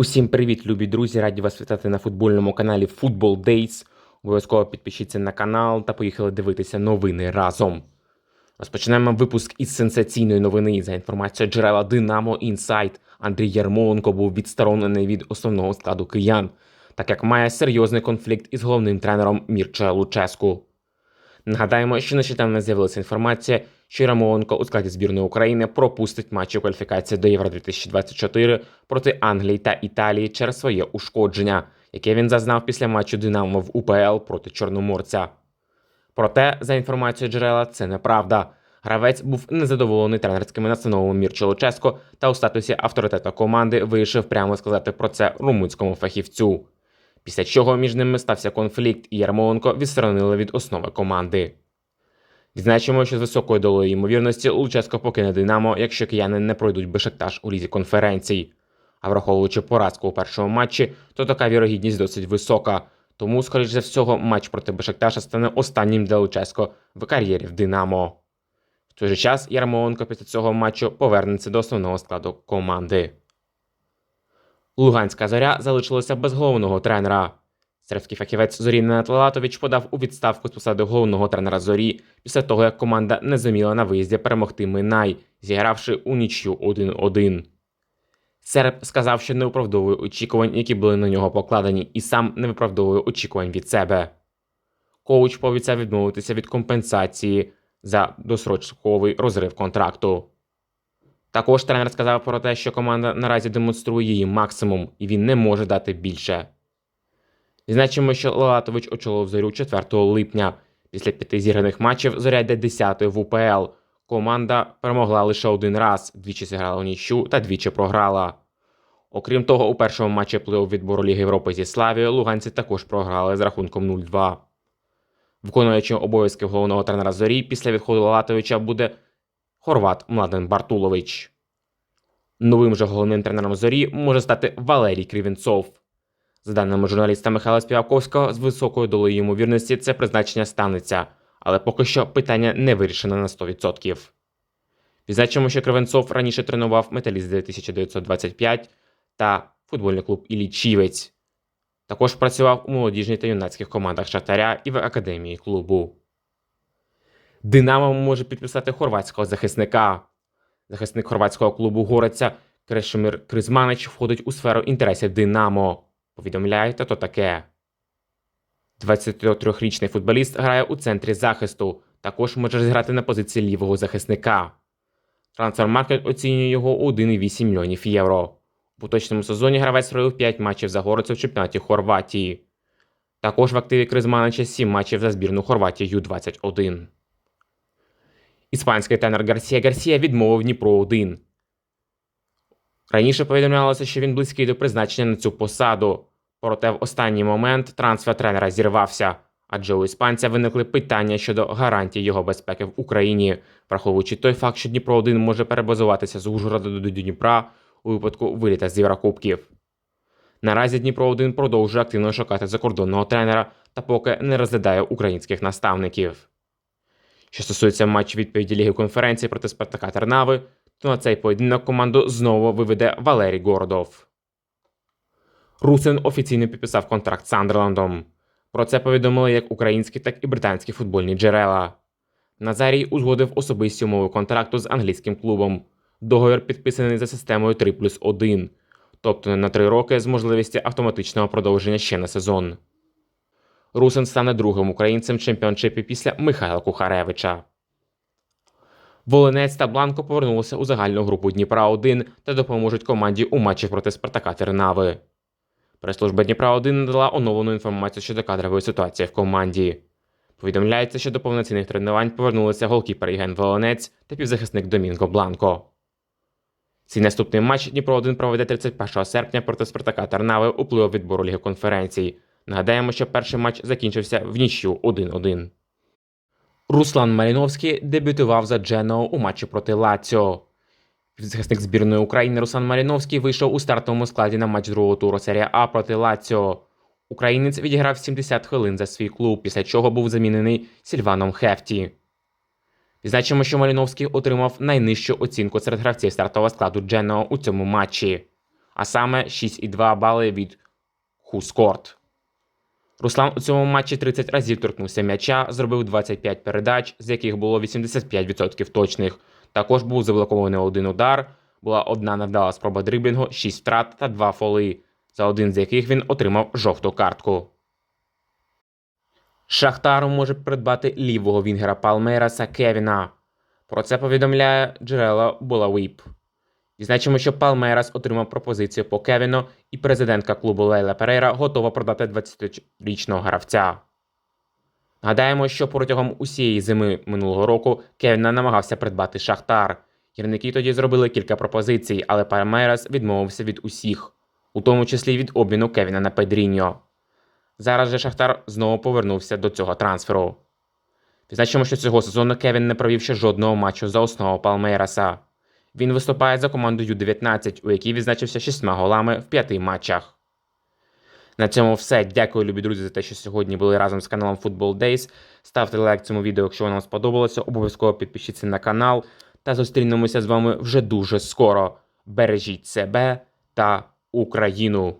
Усім привіт, любі друзі! Раді вас вітати на футбольному каналі Football Days. Обов'язково підпишіться на канал та поїхали дивитися новини разом. Розпочнемо випуск із сенсаційної новини. За інформацією джерела Динамо Інсайт, Андрій Ярмоленко був відсторонений від основного складу киян, так як має серйозний конфлікт із головним тренером Мірче Луческу. Нагадаємо, що нещодавно з'явилася інформація, що Ярмоленко у складі збірної України пропустить матчі кваліфікації до Євро 2024 проти Англії та Італії через своє ушкодження, яке він зазнав після матчу Динамо в УПЛ проти Чорноморця. Проте, за інформацією джерела, це неправда. Гравець був незадоволений тренерськими настановами Мірчо Луческо та у статусі авторитета команди вирішив прямо сказати про це румунському фахівцю. Після чого між ними стався конфлікт, і Ярмоленко відсторонили від основи команди. Відзначимо, що з високою долею ймовірності Луческо покине Динамо, якщо кияни не пройдуть Бешикташ у лізі конференцій. А враховуючи поразку у першому матчі, то така вірогідність досить висока. Тому, скоріш за всього, матч проти Бешикташа стане останнім для Луческо в кар'єрі в Динамо. В той же час Ярмоленко після цього матчу повернеться до основного складу команди. Луганська зоря залишилася без головного тренера. Сербський фахівець Зорі Ненат подав у відставку з посади головного тренера зорі після того, як команда не зуміла на виїзді перемогти Минай, зігравши у нічю 1-1. Серб сказав, що не виправдовує очікувань, які були на нього покладені, і сам не виправдовує очікувань від себе. Коуч пообіцяв відмовитися від компенсації за досрочковий розрив контракту. Також тренер сказав про те, що команда наразі демонструє її максимум, і він не може дати більше. Відзначимо, що Лалатович очолив зорю 4 липня. Після п'яти зіграних матчів зоря йде 10 в УПЛ. Команда перемогла лише один раз, двічі зіграла у нічю та двічі програла. Окрім того, у першому матчі плей відбору Ліги Європи зі Славією луганці також програли з рахунком 0-2. Виконуючим обов'язки головного тренера зорі після відходу Лалатовича буде хорват Младен Бартулович. Новим же головним тренером зорі може стати Валерій Кривінцов. За даними журналіста Михайла Співаковського, з високою долею ймовірності це призначення станеться, але поки що питання не вирішено на 100%. Відзначимо, що Кривенцов раніше тренував металіст 1925 та футбольний клуб Іллічівець. Також працював у молодіжній та юнацьких командах Шахтаря і в академії клубу. Динамо може підписати хорватського захисника. Захисник хорватського клубу Гореця Крешемір Кризманич входить у сферу інтересів Динамо. Повідомляє та то таке. 23-річний футболіст грає у центрі захисту. Також може зіграти на позиції лівого захисника. Трансфермаркет оцінює його у 1,8 мільйонів євро. У поточному сезоні гравець провів 5 матчів за Гореця в чемпіонаті Хорватії. Також в активі Кризманича 7 матчів за збірну Хорватії Ю-21. Іспанський тренер Гарсія Гарсія відмовив Дніпро 1. Раніше повідомлялося, що він близький до призначення на цю посаду. Проте в останній момент трансфер тренера зірвався, адже у іспанця виникли питання щодо гарантій його безпеки в Україні, враховуючи той факт, що Дніпро 1 може перебазуватися з Ужгорода до Дніпра у випадку виліта з Єврокубків. Наразі Дніпро 1 продовжує активно шукати закордонного тренера та поки не розглядає українських наставників. Що стосується матчу відповіді Ліги конференції проти Спартака Тернави, то на цей поєдинок команду знову виведе Валерій Городов. Русин офіційно підписав контракт з Сандерландом. Про це повідомили як українські, так і британські футбольні джерела. Назарій узгодив особисті умови контракту з англійським клубом. Договір підписаний за системою 3 плюс 1, тобто на 3 роки з можливістю автоматичного продовження ще на сезон. Русин стане другим українцем чемпіоншипі після Михайла Кухаревича. Волинець та Бланко повернулися у загальну групу Дніпра 1 та допоможуть команді у матчі проти Спартака Тернави. Прес-служба Дніпра 1 надала оновлену інформацію щодо кадрової ситуації в команді. Повідомляється, що до повноцінних тренувань повернулися голкіпер Єген Волонець та півзахисник Домінго Бланко. Цей наступний матч Дніпро 1 проведе 31 серпня проти Спартака Тернави у плей відбору Ліги конференцій. Нагадаємо, що перший матч закінчився в нічю 1-1. Руслан Маліновський дебютував за Джено у матчі проти Лаціо. Захисник збірної України Руслан Маліновський вийшов у стартовому складі на матч другого туру серія А проти Лаціо. Українець відіграв 70 хвилин за свій клуб, після чого був замінений Сільваном Хефті. Відзначимо, що Маліновський отримав найнижчу оцінку серед гравців стартового складу Джено у цьому матчі. а саме 6,2 бали від Хускорт. Руслан у цьому матчі 30 разів торкнувся м'яча, зробив 25 передач, з яких було 85% точних. Також був заблокований один удар, була одна невдала спроба дриблінгу, 6 втрат та 2 фоли, за один з яких він отримав жовту картку. Шахтар може придбати лівого вінгера Палмейраса Кевіна. Про це повідомляє джерело Булавіп. Відзначимо, що Палмерас отримав пропозицію по Кевіну, і президентка клубу Лейла Перейра готова продати 20-річного гравця. Нагадаємо, що протягом усієї зими минулого року Кевіна намагався придбати Шахтар. Гірники тоді зробили кілька пропозицій, але Палмерас відмовився від усіх, у тому числі від обміну Кевіна на Педріньо. Зараз же Шахтар знову повернувся до цього трансферу. Відзначимо, що цього сезону Кевін не провів ще жодного матчу за основу Палмейраса. Він виступає за команду Ю-19, у якій відзначився шістьма голами в п'яти матчах. На цьому все. Дякую, любі друзі, за те, що сьогодні були разом з каналом Football Days. Ставте лайк цьому відео, якщо воно вам сподобалося. Обов'язково підпишіться на канал та зустрінемося з вами вже дуже скоро. Бережіть себе та Україну!